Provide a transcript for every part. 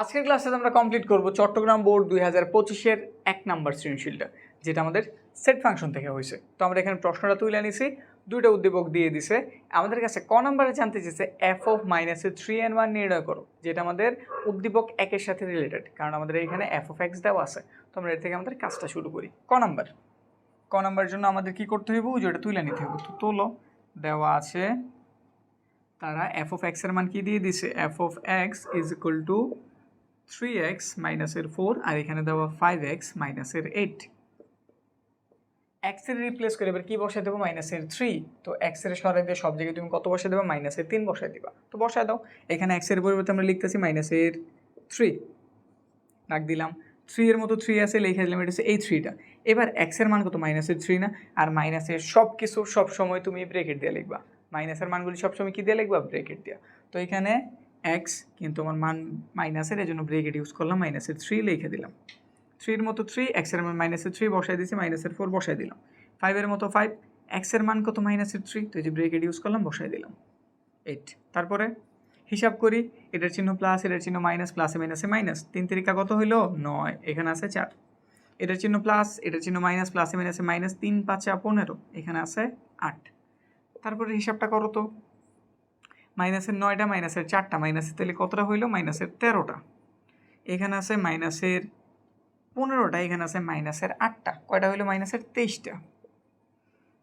আজকের ক্লাসে আমরা কমপ্লিট করব চট্টগ্রাম বোর্ড দুই হাজার পঁচিশের এক নাম্বার সৃজনশীলটা, যেটা আমাদের সেট ফাংশন থেকে হয়েছে। তো আমরা এখানে প্রশ্নটা তুলে নিছি, দুইটা উদ্দীপক দিয়ে দিছে। আমাদের কাছে ক নাম্বারে জানতে চেয়েছে এফ অফ মাইনাসের থ্রি অ্যান্ড ওয়ান নির্ণয় করো, যেটা আমাদের উদ্দীপক একের সাথে রিলেটেড কারণ আমাদের এখানে এফ অফ এক্স দেওয়া আছে। তো আমরা এর থেকে আমাদের কাজটা শুরু করি। ক নাম্বার? ক নাম্বারের জন্য আমাদের কি করতে হইব? যেটা তুলে নিতে হবে তো তোলো, দেওয়া আছে, তারা এফ অফ এক্সের মান কি দিয়ে দিছে? F of X is equal to three X মাইনাসের ফোর আর এখানে দেওয়া ফাইভ এক্স মাইনাসের এইট এক্সের রিপ্লেস করে এবার কি বসায় দেবো? মাইনাসের থ্রি তো এক্সের সরাই দিয়ে সব জায়গায় তুমি কত বসায় দেবো? মাইনাসের তিন বসায় দিবা। তো বসায় দাও। এখানে এক্সের পরিবর্তে আমরা লিখতেছি মাইনাসের থ্রি ডাক দিলাম। থ্রি এর মতো থ্রি আছে, লিখে দিলাম, এটা হচ্ছে এই থ্রিটা এবার এক্সের মান কত? মাইনাসের থ্রি না। আর মাইনাসের সব কিছু সব সময় তুমি ব্রেকেট দিয়ে লিখবা। মাইনাসের মানগুলি সবসময় কী দিয়ে লিখবা? ব্রেকেট দিয়া। তো এখানে এক্স কিন্তু আমার মান মাইনাসের এই জন্য ব্রেকেট ইউজ করলাম মাইনাসের থ্রি লিখে দিলাম। থ্রির মতো থ্রি এক্সের মান মাইনাসের থ্রি বসাই দিয়েছি মাইনাসের ফোর বসাই দিলাম। ফাইভের মতো ফাইভ এক্সের মান কত মাইনাসের থ্রি তো এই যে ব্রেকেট ইউজ করলাম বসাই দিলাম। এইট তারপরে হিসাব করি, এটার চিহ্ন প্লাস এটার চিহ্ন মাইনাস প্লাসে মাইনাসে মাইনাস তিন তিরিকা কত হইল? নয়। এখানে আছে চার। এটার চিহ্ন প্লাস এটার চিহ্ন মাইনাস প্লাসে মাইনাসে মাইনাস তিন, পাঁচে পনেরো। এখানে আছে আট। তারপরে হিসাবটা করো তো। মাইনাসের নয়টা, মাইনাসের চারটা। মাইনাসের তাহলে কতটা হইল? মাইনাসের তেরোটা। এখানে আছে মাইনাসের পনেরোটা, এখানে আছে মাইনাসের আটটা। কয়টা হইল? মাইনাসের তেইশটা।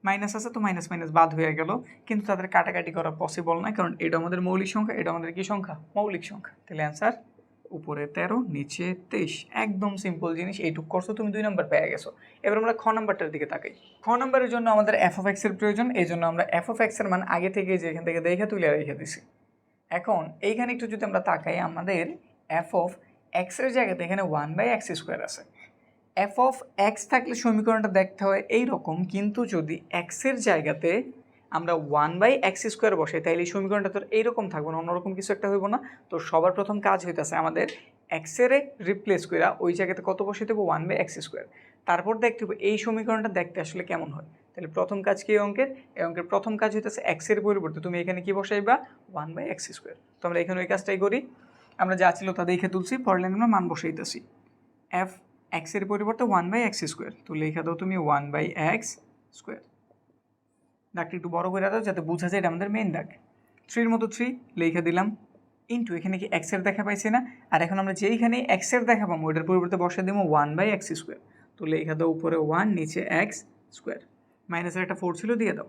মাইনাস আছে তো মাইনাস মাইনাস বাদ হয়ে গেল। কিন্তু তাদের কাটাকাটি করা পসিবল নয় কারণ এটা আমাদের মৌলিক সংখ্যা, এটা আমাদের কি সংখ্যা? মৌলিক সংখ্যা। তাহলে অ্যান্সার উপরে তেরো, নিচে তেইশ। একদম সিম্পল জিনিস, এইটুক করছ, তুমি দুই নম্বর পেয়ে গেছো। এবার আমরা খ নাম্বারটার দিকে তাকাই। খ নাম্বারের জন্য আমাদের এফ অফ এক্সের প্রয়োজন, এই জন্য আমরা এফ অফ এক্সের মান আগে থেকে যে এখান থেকে দেখে তুলে রেখে দিছি। এখন, এইখানে একটু যদি আমরা তাকাই, আমাদের এফ অফ এক্সের জায়গাতে এখানে ওয়ান বাই এক্স স্কোয়ার আছে। এফ অফ এক্স থাকলে সমীকরণটা দেখতে হয় এই রকম কিন্তু যদি এক্সের জায়গাতে আমরা ওয়ান বাই এক্স স্কোয়ার বসাই, তাইলে এই সমীকরণটা তোর এইরকম থাকবে না, অন্যরকম কিছু একটা হইব না। তো সবার প্রথম কাজ হইতেছে আমাদের এক্সেরে রিপ্লেস করে ওই জায়গাতে কত বসে দেবো ওয়ান বাই এক্স স্কোয়ার তারপর দেখতে হবে এই সমীকরণটা দেখতে আসলে কেমন হয়? তাহলে প্রথম কাজ কি অঙ্কের? এই অঙ্কের প্রথম কাজ হইতেছে এক্সের পরিবর্তে তুমি এখানে কি বসাইবা? ওয়ান বাই এক্স স্কোয়ার তো আমরা এখানে ওই কাজটাই করি। আমরা যা ছিল তা দেখে তুলছি, পরের আমরা মান বসাইতেছি। এফ এক্সের পরিবর্তে ওয়ান বাই এক্স স্কোয়ার তো লেখা দাও তুমি ওয়ান বাই এক্স স্কোয়ার দাগটা একটু বড় করে দাও যাতে বোঝা যায় এটা আমাদের মেন দাগ। থ্রির মতো থ্রি, লেখা দিলাম। ইন্টু এখানে কি এক্সের দেখা পাইছি না? আর এখন আমরা যেইখানে এক্সের দেখা পাবো ওইটার পরিবর্তে বসে দেবো ওয়ান বাই এক্স স্কোয়ার তো লেখা দাও উপরে ওয়ান নিচে এক্স স্কোয়ার মাইনাসের একটা ফোর ছিল, দিয়ে দাও।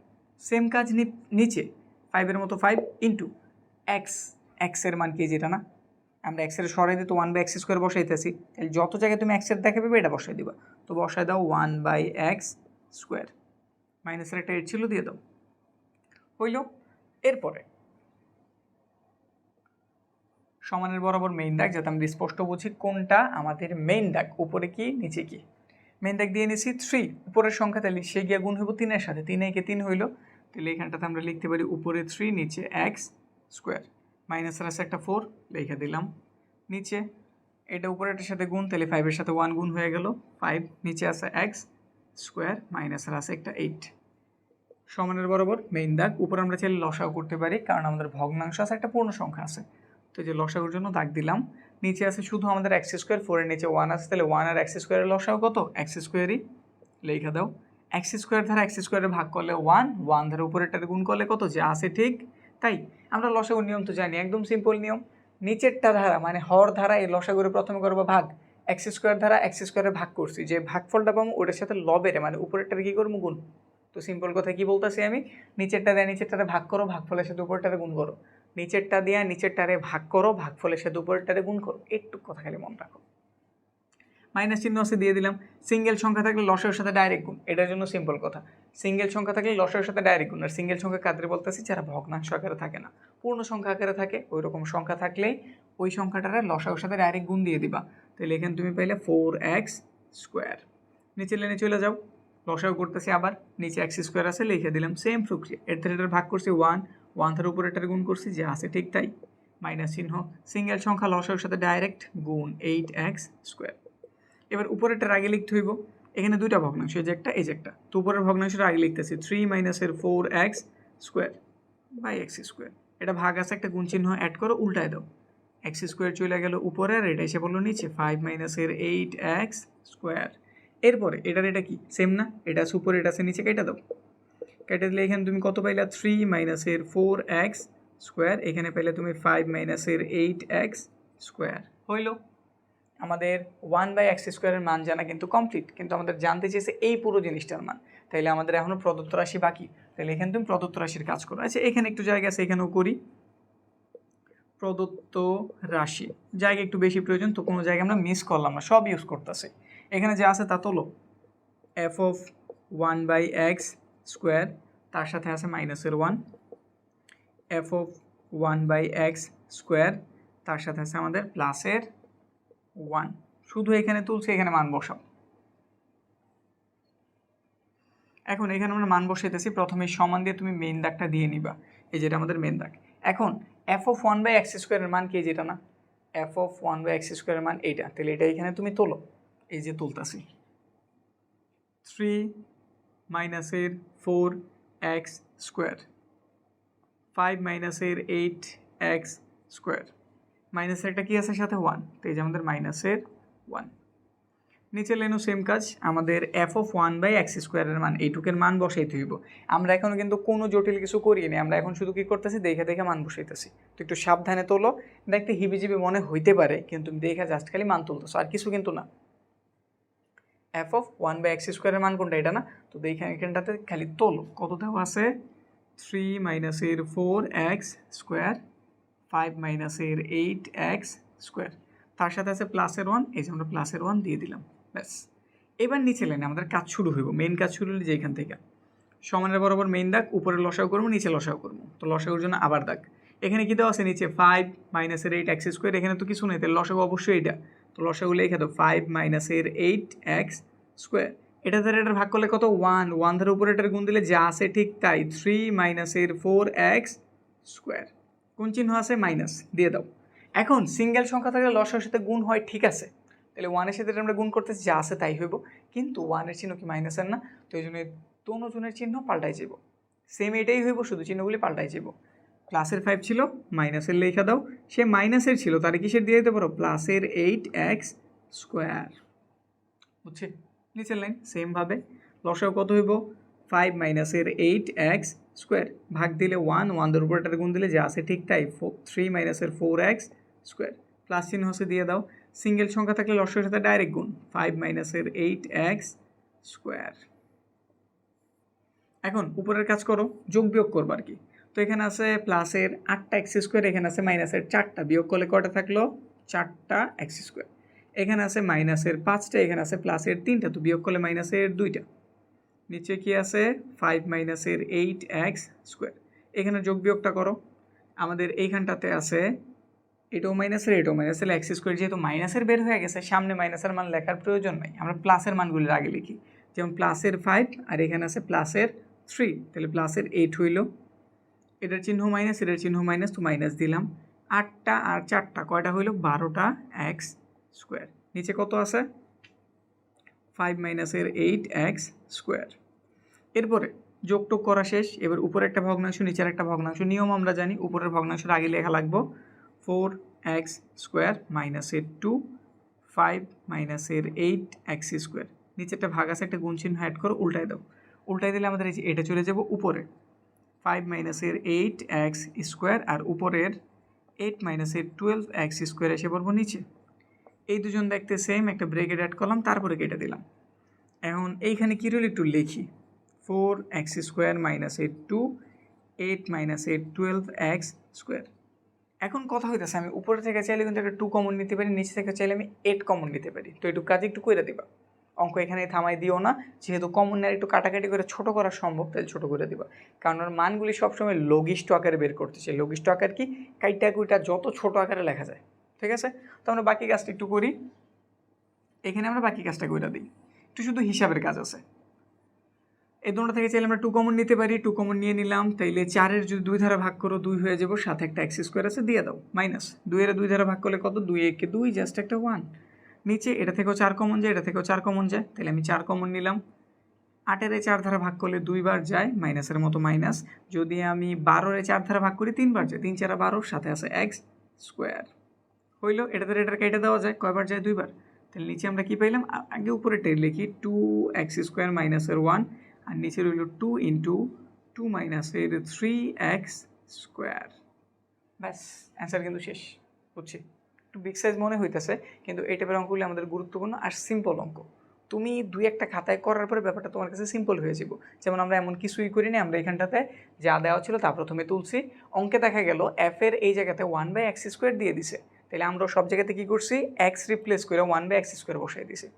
সেম কাজ নিচে ফাইভের মতো ফাইভ ইন্টু এক্স এক্সের মান কি যেটা না? আমরা এক্সের সরাই দিই তো ওয়ান বাই এক্স স্কোয়ার বসাইতেছি। তাহলে যত জায়গায় তুমি এক্সের দেখা পাবে, এটা বসাই দিবা। তো বসাই দাও ওয়ান বাই এক্স স্কোয়ার মাইনাসের একটা এইট ছিল, দিয়ে দাও। হইল এরপরে সমানের বরাবর মেইন দাগ, যাতে আমরা স্পষ্ট বুঝি কোনটা আমাদের মেইন দাগ, উপরে কি, নিচে কি। মেইন দাগ দিয়ে নিয়েছি থ্রি উপরের সংখ্যা তাহলে সে গিয়ে গুণ হইব তিনের সাথে, তিনে কে তিন হইল। তাহলে এখানটাতে আমরা লিখতে পারি উপরে থ্রি নিচে এক্স স্কোয়ার মাইনাসের আছে একটা ফোর লিখে দিলাম। নিচে, এটা উপরেটার সাথে গুণ, তাহলে ফাইভের সাথে ওয়ান গুণ হয়ে গেল ফাইভ নিচে আছে এক্স স্কোয়ার মাইনাস আর আছে একটা এইট সমানের বরাবর মেইন দাগ, উপর আমরা চাইলে লসাও করতে পারি, কারণ আমাদের ভগ্নাংশ আছে, একটা পূর্ণ সংখ্যা আছে। তো যে লসাগুর জন্য দাগ দিলাম, নিচে আছে শুধু আমাদের এক্স স্কোয়ার ফোরের নিচে ওয়ান আছে, তাহলে ওয়ান আর এক্স স্কোয়ারের লসাও কত? এক্স স্কোয়ারই লেখা দাও। এক্স স্কোয়ার ধারা এক্স স্কোয়ারে ভাগ করলে ওয়ান ওয়ান ধারা উপরেরটার গুণ করলে কত? যে আছে ঠিক। তাই আমরা লসাগুর নিয়ম তো জানি, একদম সিম্পল নিয়ম। নিচেরটা ধারা মানে হর ধারা, এই লসাগুরে প্রথমে করব ভাগ। এক্স স্কোয়ার ধারা এক্স স্কোয়ারে ভাগ করছি, যে ভাগফলটা পাবো ওটার সাথে লবের মানে উপরেরটার কী করব? গুণ। তো সিম্পল কথা কী বলতেছি আমি? নিচেরটা দেয় নিচেরটারে ভাগ করো, ভাগফলের সাথে উপরেরটারে গুণ করো। নিচেরটা দিয়ে নিচেরটারে ভাগ করো, ভাগফলের সাথে উপরেরটারে গুণ করো। একটু কথা খালি মনে রাখো। মাইনাস চিহ্ন আছে, দিয়ে দিলাম। সিঙ্গেল সংখ্যা থাকলে লসের সাথে ডাইরেক্ট গুণ। এটার জন্য সিম্পল কথা। সিঙ্গেল সংখ্যা থাকলে লসের সাথে ডাইরেক্ট গুণ। আর সিঙ্গেল সংখ্যা কাদের বলতেছি? যারা ভগ্নাংশ আকারে থাকে না। পূর্ণ সংখ্যা আকারে থাকে ওই রকম সংখ্যা থাকলেই ওই সংখ্যাটারে লসার সাথে ডাইরেক্ট গুণ দিয়ে দিবা। তাহলে এখানে তুমি পাইলে ফোর এক্স স্কোয়ার নিচে লেনে চলে যাও লসাও করতেছি আবার, নিচে এক্স স্কোয়ার আছে, লিখে দিলাম সেম প্রক্রিয়া। এর থেকে ভাগ করছি ওয়ান ওয়ান থার উপরে এটার গুণ করছি, যে আছে ঠিক তাই। মাইনাস চিহ্ন সিঙ্গেল সংখ্যা লসার সাথে ডাইরেক্ট গুণ এইট এক্স স্কোয়ার এবার উপরেরটার আগে লিখতে হইব, এখানে দুইটা ভগ্নাংশ, এই যে একটা, এই যে একটা। তো উপরের ভগ্নাংশটা আগে লিখতেছি থ্রি মাইনাসের four X square by X square এটা ভাগ আছে, একটা গুণ চিহ্ন অ্যাড করো, উল্টায় দাও। এক্স স্কোয়ার চলে গেল উপরে আর এটা এসে বলল নিচে ফাইভ মাইনাসের এইট এক্স স্কোয়ার এরপরে, এটার এটা কি? সেম না? এটা আছে উপরে, এটা আছে নিচে, কেটে দাও। কেটে দিলে এখানে তুমি কত পাইলা? থ্রি মাইনাসের ফোর এক্স স্কোয়ার এখানে পাইলে তুমি ফাইভ মাইনাসের এইট এক্স স্কোয়ার হইল। আমাদের ওয়ান বাই এক্স স্কোয়ারের মান জানা কিন্তু কমপ্লিট কিন্তু আমাদের জানতে চেয়েছে এই পুরো জিনিসটার মান। তাইলে আমাদের এখনও প্রদত্ত রাশি বাকি। তাহলে এখানে তুমি প্রদত্ত রাশির কাজ করো। আচ্ছা এখানে একটু জায়গা আছে, এখানেও করি। প্রদত্ত রাশি। জায়গা একটু বেশি প্রয়োজন, তো কোনো জায়গায় আমরা মিস করলাম না, সব ইউজ করতেছে। এখানে যে আছে তা তোলো। F of one by X square তার সাথে আছে মাইনাসের one F of one by X square তার সাথে আছে আমাদের প্লাসের ওয়ান শুধু এখানে তুলছে, এখানে মান বসাও। এখন এখানে আমরা মান বসাইতেছি, প্রথমে সমান দিয়ে তুমি মেন দাগটা দিয়ে নিবা। এই যেটা আমাদের মেন দাগ। এখন F of one by X স্কোয়ারের মান কি যেটা না? F of one by X স্কোয়ারের মান এইটা। তাহলে এটা এখানে তুমি তোলো। এই যে তুলতাছি। থ্রি মাইনাসের ফোর এক্স স্কোয়ার ফাইভ মাইনাসের এইট এক্স স্কোয়ার মাইনাসের একটা কী আছে সাথে? ওয়ান তো এই যে আমাদের মাইনাসের ওয়ান নিচে লেনও সেম কাজ, আমাদের F of one by X স্কোয়ারের মান, এইটুকের মান বসাইতে হইব। আমরা এখনও কিন্তু কোনো জটিল কিছু করিনি আমরা এখন শুধু কী করতেছি, দেখে দেখে মান বসাইতেছি। তো একটু সাবধানে তোলো দেখতে হিবিজিবি মনে হইতে পারে, কিন্তু তুমি দেখে জাস্ট খালি মান তুলতেছো, আর কিছু কিন্তু না। F of one by X স্কোয়ারের মান কোনটা, এটা না? তো দেখে এখানটাতে খালি তোলো। কত দেওয়া আছে? থ্রি মাইনাসের ফোর এক্স স্কোয়ার ফাইভ মাইনাসের এইট এক্স স্কোয়ার তার সাথে আছে প্লাসের ওয়ান এই যে আমরা প্লাসের ওয়ান দিয়ে দিলাম। ব্যাস। এবার নিচে লাইনে আমাদের কাজ শুরু হইব মেইন কাজ শুরু হলে যে এখান থেকে। সমানের বরাবর মেইন দাগ উপরে লসাও করব, নিচে লসাও করব। তো লসাগুর জন্য আবার দাগ। এখানে কী দেওয়া আছে? নিচে ফাইভ মাইনাসের এইট এক্স স্কোয়ার এখানে তো কিছু নেই, তাহলে লসাগু অবশ্যই এটা। তো লসাগুলো লিখে দাও ফাইভ মাইনাসের এইট এক্স স্কোয়ার এটা দ্বারা এটার ভাগ করলে কত? ওয়ান ওয়ান ধারে উপরে এটার গুণ দিলে যা আছে ঠিক তাই থ্রি মাইনাসের ফোর এক্স স্কোয়ার কোন চিহ্ন আছে? মাইনাস দিয়ে দাও। এখন সিঙ্গেল সংখ্যা থাকলে লসার সাথে গুণ হয় ঠিক আছে। তাহলে ওয়ানের সাথে আমরা গুণ করতেছি, যা আছে তাই হইব। কিন্তু ওয়ানের চিহ্ন কি মাইনাসের না? তো এই জন্য দোনো জনের চিহ্ন পাল্টাই যাব সেম এটাই হইব, শুধু চিহ্নগুলি পাল্টাই যাব প্লাসের ফাইভ ছিল মাইনাসের লেখা দাও। সে মাইনাসের ছিল তারে কিসের দিয়ে দিতে পারো? প্লাসের এইট এক্স স্কোয়ার বুঝছি? নিচের লাইন সেমভাবে লসাও কত হইব? ফাইভ মাইনাসের এইট এক্স স্কোয়ার ভাগ দিলে ওয়ান ওয়ানদের উপর এটার গুণ দিলে যা আছে ঠিক তাই ফোর থ্রি মাইনাসের ফোর এক্স স্কোয়ার প্লাস চিহ্ন হচ্ছে দিয়ে দাও। সিঙ্গেল সংখ্যা থাকলে লসের সাথে ডাইরেক্ট গুণ। ফাইভ মাইনাসের এইট এক্স স্কোয়ার এখন উপরের কাজ করো, যোগ বিয়োগ করব আর কি। তো এখানে আছে প্লাসের আটটা এক্স স্কোয়ার এখানে আছে মাইনাসের চারটা। বিয়োগ করলে কটা থাকল? চারটা এক্স স্কোয়ার এখানে আছে মাইনাসের পাঁচটা, এখানে আছে প্লাসের তিনটা। তো বিয়োগ করলে মাইনাসের দুইটা। নিচে কি আছে? ফাইভ মাইনাসের এইট এক্স স্কোয়ার এখানে যোগ বিয়োগটা করো। আমাদের এইখানটাতে আছে এটাও মাইনাসের এটাও মাইনাসের এক্স স্কোয়ার যেহেতু মাইনাসের বের হয়ে গেছে, সামনে মাইনাসের মান লেখার প্রয়োজন নাই। আমরা প্লাসের মানগুলির আগে লিখি। যেমন প্লাসের ফাইভ আর এখানে আছে প্লাসের থ্রি তাহলে প্লাসের এইট হইল। এটার চিহ্ন মাইনাস এটার চিহ্ন মাইনাস তো মাইনাস দিলাম। আটটা আর চারটা, কয়টা হইল? বারোটা এক্স স্কোয়ার নিচে কত আছে? ফাইভ মাইনাসের এইট এক্স স্কোয়ার এরপরে যোগটোগ করা শেষ। এবার উপরে একটা ভগ্নাংশ, নিচের একটা ভগ্নাংশ। নিয়ম আমরা জানি, উপরের ভগ্নাংশের আগে লেখা লাগবো। ফোর এক্স স্কোয়ার মাইনাসের টু ফাইভ মাইনাসের এইট এক্স স্কোয়ার নিচে একটা ভাগ আছে, একটা গুণ চিহ্ন অ্যাড করো উল্টাই দাও। উল্টাই দিলে আমাদের এই যে এটা চলে যাব উপরে। ফাইভ মাইনাসের এইট এক্স স্কোয়ার আর উপরের এইট মাইনাসের টুয়েলভ এক্স স্কোয়ার এসে পড়ব নিচে। এই দুজন দেখতে সেম একটা ব্রেকেট অ্যাড করলাম, তারপরে কেটে দিলাম। এখন এইখানে কী রইল একটু লিখি। Four X square minus eight two eight minus eight twelve X square এখন কথা হইতেছে, আমি উপরে থেকে চাইলে কিন্তু একটা টু কমন নিতে পারি, নিচে থেকে চাইলে আমি এইট কমন নিতে পারি। তো একটু কাজে একটু করে দিবা। অঙ্ক এখানে থামাই দিও না, যেহেতু কমন নেয় একটু কাটাকাটি করে ছোটো করা সম্ভব, তাহলে ছোটো করে দিবা। কারণ ওর মানগুলি সবসময় লঘিষ্ঠ আকারে বের করতেছে। লঘিষ্ঠ আকার কি? কাইটা কুইটা যত ছোট আকারে লেখা যায়। ঠিক আছে? তো আমরা বাকি কাজটা একটু করি। এখানে আমরা বাকি কাজটা করে দিই। একটু শুধু হিসাবের কাজ আছে। এই দুটো থেকে চাইলে আমরা টু কমন নিতে পারি টু কমন নিয়ে নিলাম। তাইলে চারের যদি দুই ধারা ভাগ করো, দুই হয়ে যাব, সাথে একটা এক্স স্কোয়ার আছে, দিয়ে দাও মাইনাস দুইয়ের দুই ধারা ভাগ করলে কত? দুই একে দুই জাস্ট একটা ওয়ান নিচে এটা থেকেও চার কমন যায়, এটা থেকেও চার কমন যায়। তাহলে আমি চার কমন নিলাম। আটের চার ধারা ভাগ করলে দুইবার যায় মাইনাসের মতো মাইনাস যদি আমি বারোরে চার ধারা ভাগ করি তিনবার যায়। তিন চারা বারোর সাথে আছে এক্স স্কোয়ার হইল, এটাতে এটার কেটে দেওয়া যায়, কয়বার যায়? দুইবার। তাহলে নিচে আমরা কি পাইলাম? আগে উপরে টের লিখি টু এক্স স্কোয়ার মাইনাসের ওয়ান আর নিচে রইল টু ইন্টু টু মাইনাসের থ্রি এক্স স্কোয়ার ব্যাস অ্যান্সার কিন্তু শেষ, বুঝছি? একটু বিগ সাইজ মনে হইতেছে, কিন্তু এই টাইপের অঙ্কগুলি আমাদের গুরুত্বপূর্ণ আর সিম্পল অঙ্ক। তুমি দুই একটা খাতায় করার পরে ব্যাপারটা তোমার কাছে সিম্পল হয়ে যাব যেমন আমরা এমন কিছুই করিনি, আমরা এখানটাতে যা দেওয়া ছিল তা প্রথমে তুলছি। অঙ্কে দেখা গেল এফ এর এই জায়গাতে ওয়ান বাই এক্স স্কোয়ার দিয়ে দিছে। তাহলে আমরা সব জায়গাতে কী করছি? এক্স রিপ্লেস করে ওয়ান বাই এক্স স্কোয়ার বসাই দিছি।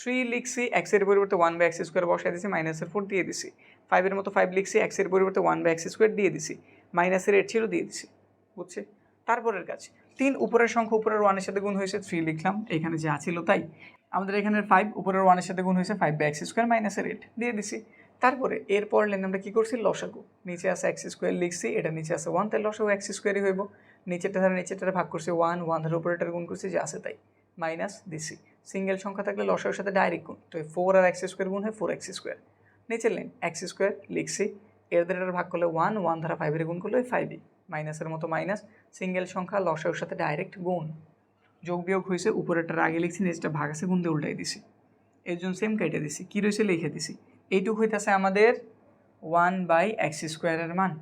থ্রি লিখছি এক্সের পরিবর্তে ওয়ান বাই এক্স স্কোয়ার বসাই দিছি মাইনাসের ফোর দিয়ে দিছি। ফাইভের মতো ফাইভ লিখছি এক্সের পরিবর্তে ওয়ান বাই এক্স স্কোয়ার দিয়ে দিছি। মাইনাসের এইট ছিল দিয়ে দিছি, বুঝছে? তারপরের কাজ, তিন উপরের সংখ্যা উপরের ওয়ানের সাথে গুণ হয়েছে থ্রি লিখলাম, এখানে যা ছিল তাই। আমাদের এখানে ফাইভ উপরের ওয়ানের সাথে গুণ হয়েছে ফাইভ বাই এক্স স্কোয়ার মাইনাসের এইট দিয়ে দিছি। তারপরে এরপর লেন আমরা কী করছি? লসাগু। নিচে আছে এক্স স্কোয়ার লিখছি এটা নিচে আছে ওয়ান তাহলে লসাগু এক্স স্কোয়ারই হইব। নিচেরটা ধারে নিচেরটা ভাগ করছি ওয়ান ওয়ান ধারে উপরেটার গুণ করছি, যা আছে তাই। মাইনাস দিছি। সিঙ্গেল সংখ্যা থাকলে লসাগুর সাথে ডাইরেক্ট গুণ। তো ফোর আর এক্স স্কোয়ার গুণ হয় ফোর এক্স স্কোয়ার নিচের লেন এক্স স্কোয়ার লিখছি। এর দ্বারা ভাগ করলে ওয়ান ওয়ান ধারা ফাইভের গুণ করলে ফাইভই মাইনাসের মতো মাইনাস সিঙ্গেল সংখ্যা লসাগুর সাথে ডাইরেক্ট গুণ। যোগ বিয়োগ হয়েছে উপরেরটার আগে লিখছি নিচটা ভাগ আছে, গুণ দিয়ে উল্টাই দিছি। এর জন্য সেম কেটে দিছি। কী রয়েছে লিখে দিছি। এইটুকু হইতেছে আমাদের ওয়ান বাই এক্স স্কোয়ারের মান।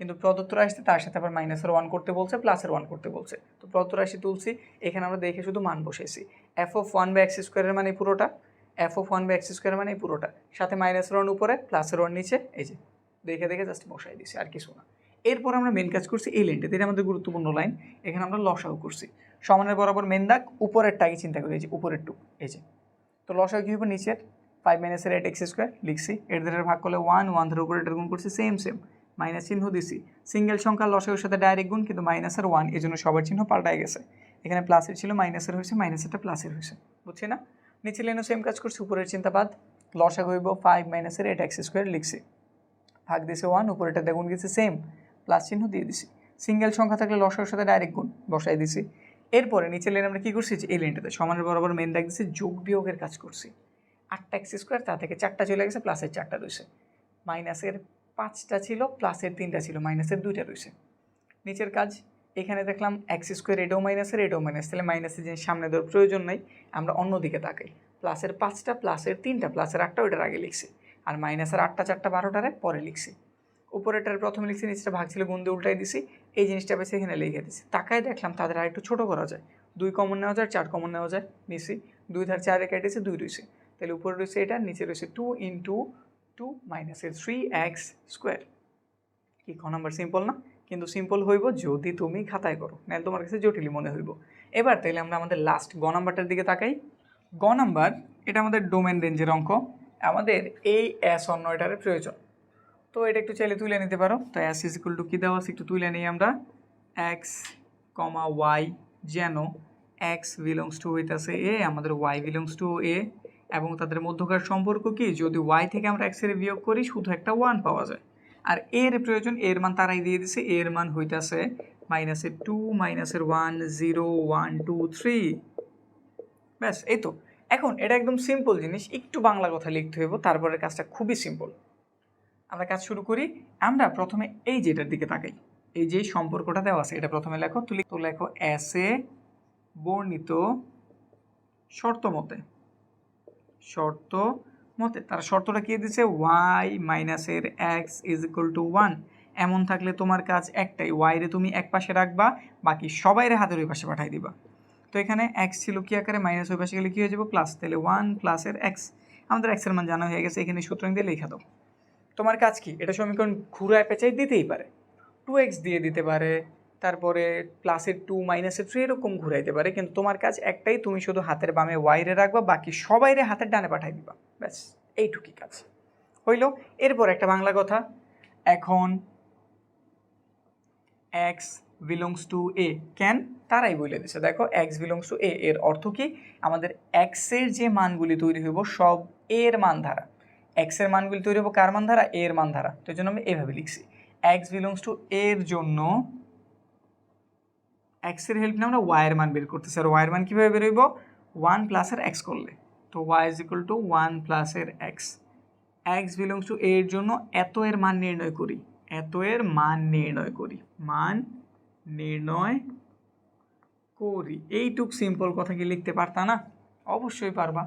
কিন্তু প্রদত্ত রাশিতে তার সাথে আবার মাইনাসের ওয়ান করতে বলছে প্লাসের ওয়ান করতে বলছে। তো প্রদত্ত রাশি তুলছি, এখানে আমরা দেখে শুধু মান বসেছি f of one by x স্কোয়ারের মানে পুরোটা f of one by x স্কোয়ারের মানে পুরোটা। সাথে মাইনাসের ওয়ান উপরে প্লাসের ওয়ান নিচে, এই যে, দেখে দেখে জাস্ট বসাই দিছি আর কিছু না। এরপর আমরা মেন কাজ করছি এই লাইনটা এটা আমাদের গুরুত্বপূর্ণ লাইন এখানে আমরা লসাও করছি। সমানের বরাবর মেন দাগ উপরেরটা আগে চিন্তা করি, এই যে, উপরের টুক, এই যে। তো লসাও কী হবে? নিচের। ফাইভ মাইনাসের এইট এক্স স্কোয়ার লিখছি, এর ধারে ভাগ করলে ওয়ান ওয়ান ধারে উপরে এটার গুণ করছি সেম সেম মাইনাস চিহ্ন দিছি। সিঙ্গেল সংখ্যা লসাগুর সাথে ডাইরেক্ট গুণ, কিন্তু মাইনাসের ওয়ান এই জন্য সবার চিহ্ন পাল্টায় গেছে। এখানে প্লাসের ছিল মাইনাসের হয়েছে মাইনাসেরটা প্লাসের হয়েছে। বুঝছি না? নিচে লেনও সেম কাজ করছি, উপরের চিন্তা বাদ। লসাগু হইব ফাইভ মাইনাসের এইট এক্স স্কোয়ার লিখছি। ভাগ দিছে ওয়ান উপরেটা দেখুন গেছে সেম প্লাস চিহ্ন দিয়ে দিছি। সিঙ্গেল সংখ্যা থাকলে লসাগুর সাথে ডাইরেক্ট গুণ বসাই দিছি। এরপরে নিচে লেন আমরা কী করছি? যে এই লেনটাতে সমানের বরাবর মেন দাগ দিছি, যোগ বিয়োগের কাজ করছি। আটটা এক্স স্কোয়ার তা থেকে চারটা চলে গেছে প্লাসের চারটা রয়েছে। মাইনাসের পাঁচটা ছিল, প্লাসের তিনটা ছিল, মাইনাসের দুইটা রয়েছে। নিচের কাজ, এখানে দেখলাম এক্স স্কোয়ার এটাও মাইনাসের এটাও মাইনাস তাহলে মাইনাসের জিনিস সামনে দেওয়ার প্রয়োজন নাই, আমরা অন্যদিকে তাকাই। প্লাসের পাঁচটা, প্লাসের তিনটা, প্লাসের আটটা ওইটার আগে লিখছি। আর মাইনাসের আটটা, চারটা, বারোটারে পরে লিখছি। উপরেটার প্রথমে লিখছি নিচটা ভাগ ছিল, গুণ দিয়ে উল্টাই দিছি। এই জিনিসটা বেশি এখানে লিখে দিছি। তাকায় দেখলাম তাদের আর একটু ছোটো করা যায়। দুই কমন নেওয়া যায়, চার কমন নেওয়া যায়, নিছি। দুই ধার চারে কেটেছে, দুই রয়েছে। তাহলে উপরে রয়েছে এটা, নিচে রয়েছে টু ইন্টু টু মাইনাসের থ্রি এক্স স্কোয়ার কি খ নাম্বার সিম্পল না? কিন্তু সিম্পল হইব যদি তুমি খাতায় করো, নাহলে তোমার কাছে জটিলই মনে হইব। এবার তাহলে আমরা আমাদের লাস্ট গ নাম্বারটার দিকে তাকাই। গ নাম্বার এটা আমাদের ডোমেন রেঞ্জের অঙ্ক আমাদের এই অ্যাস অন্য এটার প্রয়োজন। তো এটা একটু চাইলে তুলে নিতে পারো। তো অ্যাস ইজ ইকুয়াল টু কী দেওয়া আছে? একটু তুলে নিই আমরা। এক্স কমা ওয়াই যেন এক্স বিলংস টু হইতাছে এ আমাদের ওয়াই বিলংস টু এ এবং তাদের মধ্যকার সম্পর্ক কি? যদি ওয়াই থেকে আমরা এক্সের বিয়োগ করি, শুধু একটা ওয়ান পাওয়া যায়। আর এর প্রয়োজন এর মান তারাই দিয়ে দিছে এর মান হইতাছে মাইনাসের টু মাইনাসের one zero one two three ব্যাস, এই তো। এখন, এটা একদম সিম্পল জিনিস, একটু বাংলা কথা লিখতে হইব তারপরে কাজটা খুবই সিম্পল আমরা কাজ শুরু করি, আমরা প্রথমে এই যেটার দিকে তাকাই। এই যে সম্পর্কটা দেওয়া আছে, এটা প্রথমে লেখো তুলি তো লেখো এ বর্ণিত শর্ত মতে। শর্ত মতে, তার শর্তটা কি দিচ্ছে ওয়াই মাইনাসের x is equal to one এমন থাকলে তোমার কাজ একটাই ওয়াইরে তুমি এক পাশে রাখবা, বাকি সবাইরে হাতের ওই পাশে পাঠাই দিবা। তো এখানে এক্স ছিল কি আকারে? মাইনাস ওই পাশে গেলে কী হয়ে যাবে? প্লাস তাহলে ওয়ান প্লাসের এক্স আমাদের এক্সের মান জানা হয়ে গেছে, এখানে সুতরাং দিয়ে লেখা দাও। তোমার কাজ কি? এটা সমীকরণ ঘুরায় পেঁচাই দিতেই পারে। টু এক্স দিয়ে দিতে পারে। তারপরে প্লাসের টু মাইনাসের থ্রি এরকম ঘুরাইতে পারে। কিন্তু তোমার কাজ একটাই, তুমি শুধু হাতের বামে ওয়াইরে রাখবা, বাকি সবাইরে হাতের ডানে পাঠাই দিবা। ব্যাস, এইটুকুই কাজ। হইল, এরপর একটা বাংলা কথা। এখন x belongs to A can তারাই বলে দিছে। দেখো এক্স বিলংস টু এ এর অর্থ কি? আমাদের এক্সের যে মানগুলি তৈরি হইব, সব এর মান ধারা। এক্সের মানগুলি তৈরি হব কার মান ধারা? এর মান ধারা। তো জন্য আমি এভাবে লিখছি। এক্স বিলংস টু এর জন্য এক্সের হেল্প নিয়ে আমরা ওয়াইয়ের মান বের করতেছি। আর ওয়াইয়ের মান কীভাবে বের হইব? ওয়ান প্লাসের এক্স করলে। তো y is equal to one প্লাসের এক্স এক্স বিলংস টু এর জন্য এত এর মান নির্ণয় করি। এত এর মান নির্ণয় করি। মান নির্ণয় করি। এইটুক সিম্পল কথা কি লিখতে পারতা না? অবশ্যই পারবা।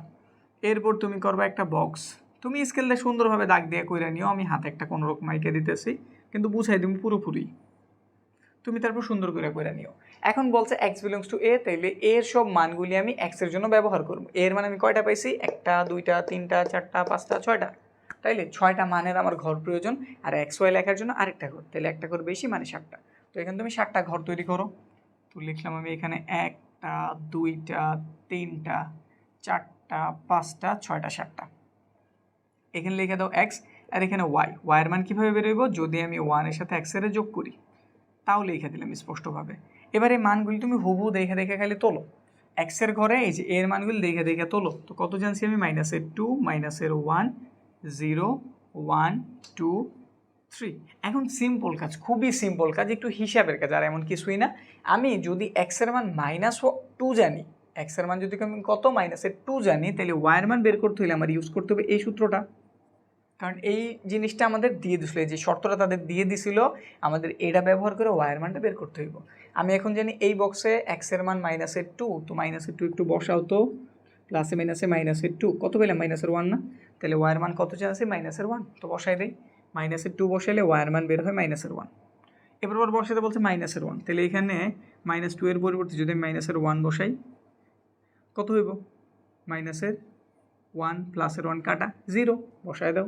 এরপর তুমি করবা একটা বক্স তুমি স্কেল দিয়ে সুন্দরভাবে দাগ দিয়ে কইরা নিও। আমি হাতে একটা কোনো রকম মাইকে দিতেছি। কিন্তু বুঝাই দিব পুরোপুরি। তুমি তারপর সুন্দর করে করে নিও। এখন বলছে এক্স বিলংস টু এ তাইলে এর সব মানগুলি আমি এক্সের জন্য ব্যবহার করব। এর মানে আমি কয়টা পাইছি? একটা, দুইটা, তিনটা, চারটা, পাঁচটা, ছয়টা। তাইলে ছয়টা মানের আমার ঘর প্রয়োজন আর এক্স ওয়াই লেখার জন্য আরেকটা ঘর। তাহলে একটা ঘর বেশি মানে সাতটা। তো এখানে তুমি সাতটা ঘর তৈরি করো। তো লিখলাম আমি এখানে একটা, দুইটা, তিনটা, চারটা, পাঁচটা, ছয়টা, সাতটা। এখানে লিখে দাও এক্স আর এখানে ওয়াই ওয়াইয়ের মান কীভাবে বেরোইব যদি আমি ওয়ানের সাথে এক্সের যোগ করি। তাও লিখে দিলাম স্পষ্টভাবে। এবার এই মানগুলি তুমি হুবু দেখে দেখে খালি তোলো। এক্সের ঘরে এই যে এর মানগুলি দেখে দেখে তোলো। তো কত জানছি আমি? মাইনাসের টু মাইনাসের one zero one two three এখন সিম্পল কাজ, খুবই সিম্পল কাজ, একটু হিসাবের কাজ, আর এমন কিছুই না। আমি যদি এক্সের মান মাইনাস টু জানি এক্সের মান যদি আমি কত মাইনাসের টু জানি, তাহলে ওয়াইয়ের মান বের করতে হলে আমার ইউজ করতে হবে এই সূত্রটা। কারণ এই জিনিসটা আমাদের দিয়ে দিছিল এই যে শর্তটা তাদের দিয়ে দিছিল আমাদের এটা ব্যবহার করে ওয়ার মানটা বের করতে হইব আমি এখন জানি এই বক্সে এক্সের মান মাইনাসের টু তো মাইনাসের টু একটু বসাও তো প্লাসে মাইনাসে মাইনাসের টু কত পেলাম মাইনাসের ওয়ান না তাহলে ওয়াইয়ের মান কত আছে মাইনাসের ওয়ান তো বসাই দেই মাইনাসের টু বসাইলে ওয়াইয়ের মান বের হয় মাইনাসের ওয়ান এবার আবার বসাতে বলছে মাইনাসের ওয়ান তাহলে এখানে মাইনাস টু এর পরিবর্তে যদি আমি মাইনাসের ওয়ান বসাই কত হইব মাইনাসের ওয়ান প্লাসের ওয়ান কাটা জিরো বসায় দাও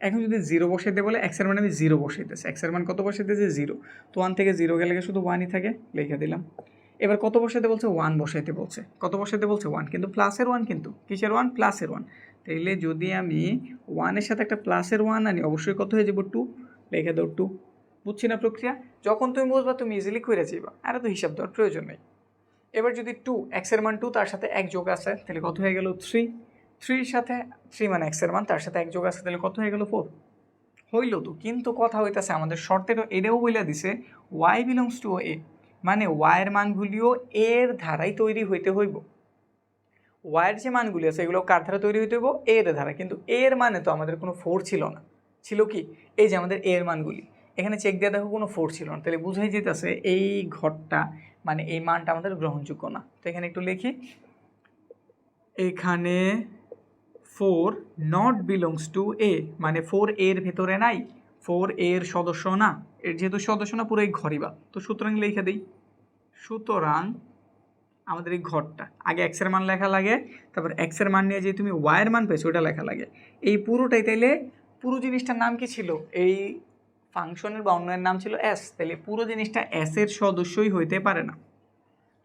এখন যদি জিরো বসাইতে বলে এক্সের মান আমি জিরো বসাইতেছি এক্সের মান কত বসাইতেছে? জিরো তো ওয়ান থেকে জিরো গেলে শুধু ওয়ানই থাকে? লিখে দিলাম। এবার কত বসাইতে বলছে? ওয়ান বসাইতে বলছে। কত বসাইতে বলছে? ওয়ান কিন্তু প্লাসের ওয়ান কিন্তু। কিসের ওয়ান প্লাসের ওয়ান তাইলে যদি আমি ওয়ানের সাথে একটা প্লাসের ওয়ান আনি, অবশ্যই কত হয়ে যাব? টু লিখে দাও টু বুঝছি না প্রক্রিয়া? যখন তুমি বুঝবা, তুমি ইজিলি করে যাইবা। আর তো হিসাব দেওয়ার প্রয়োজন নেই। এবার যদি টু এক্সের মান টু তার সাথে এক যোগ আছে তাহলে কত হয়ে গেল? থ্রি থ্রির সাথে, থ্রি মানে এক্সের মান, তার সাথে এক যোগ আছে, তাহলে কত হয়ে গেল ফোর? হইল তো, কিন্তু কথা হইতেছে আমাদের শর্তেরও, এটাও বইলা দিছে ওয়াই বিলংস টু এ মানে ওয়াইয়ের মানগুলিও এর ধারাই তৈরি হইতে হইব। ওয়াইয়ের যে মানগুলি আছে, এগুলো কার ধারা তৈরি হইতে হইব? এর ধারা কিন্তু এর মানে তো আমাদের কোনো ফোর ছিল না। ছিল কি? এই যে আমাদের এর মানগুলি। এখানে চেক দেওয়া দেখো কোনো ফোর ছিল না, তাহলে বুঝাই যেতেছে এই ঘরটা মানে এই মানটা আমাদের গ্রহণযোগ্য না। তো এখানে একটু লিখি। এখানে four not belongs to A মানে ফোর এর ভেতরে নাই ফোর এর সদস্য না। এর যেহেতু সদস্য না পুরো এই ঘরই বা। তো সুতরাং লিখে দিই। সুতরাং আমাদের এই ঘরটা, আগে এক্সের মান লেখা লাগে, তারপর এক্সের মান নিয়ে যে তুমি ওয়াইয়ের মান পেয়েছ, ওটা লেখা লাগে। এই পুরোটাই তাইলে পুরো জিনিসটার নাম কি ছিল? এই ফাংশনের বা অন্যের নাম ছিল এস তাহলে পুরো জিনিসটা এস এর সদস্যই হইতে পারে না।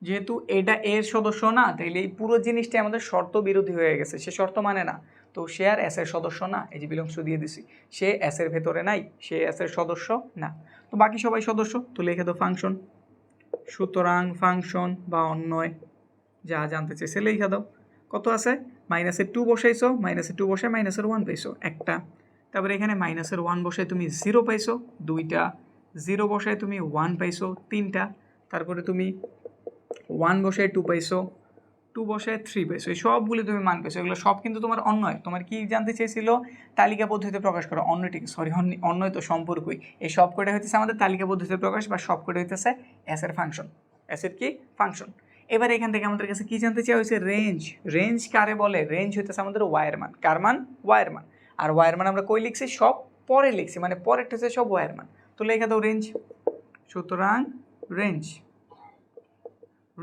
যেহেতু এটা এর সদস্য না, তাইলে এই পুরো জিনিসটা আমাদের শর্ত বিরোধী হয়ে গেছে। সে শর্ত মানে না। তো সে আর এসের সদস্য না, এই যে বিলংস দিয়ে দিছি। সে এসের ভেতরে নাই, সে এসের সদস্য না। তো বাকি সবাই সদস্য, তো লিখে দাও ফাংশন সুতরাং ফাংশন বা অন্যয়, যা জানতে চাইছে লিখে দাও। কত আছে? মাইনাসের টু বসাইছো মাইনাসের টু বসে মাইনাসের ওয়ান পাইছো, একটা। তারপরে এখানে মাইনাসের ওয়ান বসায় তুমি জিরো পাইছো, দুইটা। জিরো বসায় তুমি ওয়ান পাইছো, তিনটা। তারপরে তুমি ওয়ান বসায় টু পাইছো টু বসায় থ্রি পাইছো এই সবগুলি তুমি মান পেয়েছ। এগুলো সব কিন্তু তোমার অন্যয়। তোমার কি জানতে চেয়েছিল? তালিকা পদ্ধতিতে প্রকাশ করো। অন্যটিকে সরি অন্যয় তো সম্পর্কই। এই সব কটা হইতেছে আমাদের তালিকা পদ্ধতিতে প্রকাশ বা সব কটা হইতেছে অ্যাসের ফাংশন অ্যাসের কি? ফাংশন এবার এখান থেকে আমাদের কাছে কি জানতে চাওয়া হয়েছে রেঞ্জ রেঞ্জ কারে বলে? রেঞ্জ হইতেছে আমাদের ওয়াইয়ের মান। কার মান? ওয়াইয়ের মান। আর ওয়াইয়ের মান আমরা কই লিখছি? সব পরে লিখছি। মানে পরেরটা হচ্ছে সব ওয়াইয়ের মান। তো লেখা দাও রেঞ্জ সুতরাং রেঞ্জ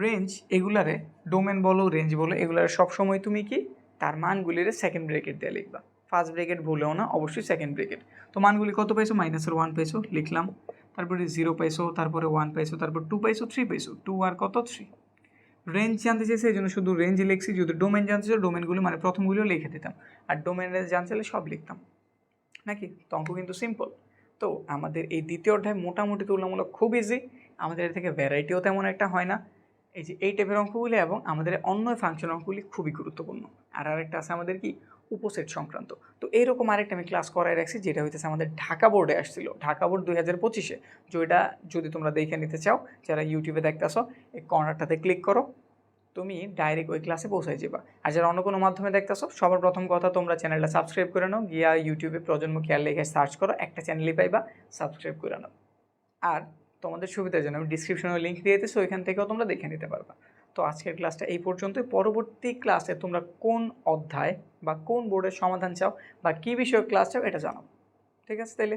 রেঞ্জ এগুলারে ডোমেন বলো রেঞ্জ বলো, এগুলার সবসময় তুমি কি? তার মানগুলির সেকেন্ড ব্রেকেট দিয়ে লিখবা। ফার্স্ট ব্রেকেট ভুলেও না, অবশ্যই সেকেন্ড ব্রেকেট তো মানগুলি কত পাইছো মাইনাসের ওয়ান পাইছো লিখলাম। তারপরে জিরো পাইছো তারপরে ওয়ান পাইছো তারপর টু পাইছো থ্রি পাইছো টু আর কত? থ্রি রেঞ্জ জানতে চেয়েছে এই জন্য শুধু রেঞ্জ লিখছি, যদি ডোমেন জানতে চাও ডোমেনগুলি মানে প্রথমগুলিও লিখে দিতাম। আর ডোমেন জানতে চাইলে সব লিখতাম। নাকি? তো অঙ্ক কিন্তু সিম্পল তো আমাদের এই দ্বিতীয় অধ্যায় মোটামুটি তুলনামূলক খুব ইজি আমাদের এর থেকে ভ্যারাইটিও তেমন একটা হয় না। এই যে এই টাইপের অঙ্কগুলি এবং আমাদের অন্য ফাংশন অঙ্কগুলি খুবই গুরুত্বপূর্ণ। আর আরেকটা আছে আমাদের কি? উপসেট সংক্রান্ত। তো এইরকম আরেকটা আমি ক্লাস করাই রাখছি, যেটা হইতেছে আমাদের ঢাকা বোর্ডে আসছিল। ঢাকা বোর্ড দুই হাজার পঁচিশে যেটা যদি তোমরা দেখে নিতে চাও, যারা ইউটিউবে দেখতেছো, এই কর্নারটাতে ক্লিক করো। তুমি ডাইরেক্ট ওই ক্লাসে পৌঁছাই যাবা আর যারা অন্য কোনো মাধ্যমে দেখতেছো, সবার প্রথম কথা, তোমরা চ্যানেলটা সাবস্ক্রাইব করে নাও। গিয়া ইউটিউবে প্রজন্ম কেয়ার লেখে সার্চ করো, একটা চ্যানেলই পাইবা সাবস্ক্রাইব করে নাও। আর তোমাদের সুবিধার জন্য আমি ডিসক্রিপশনে লিঙ্ক দিয়ে দিচ্ছি ওইখান থেকেও তোমরা দেখে নিতে পারবা। তো আজকের ক্লাসটা এই পর্যন্তই। পরবর্তী ক্লাসে তোমরা কোন অধ্যায় বা কোন বোর্ডের সমাধান চাও বা কী বিষয়ে ক্লাস চাও, এটা জানাও। ঠিক আছে তাইলে?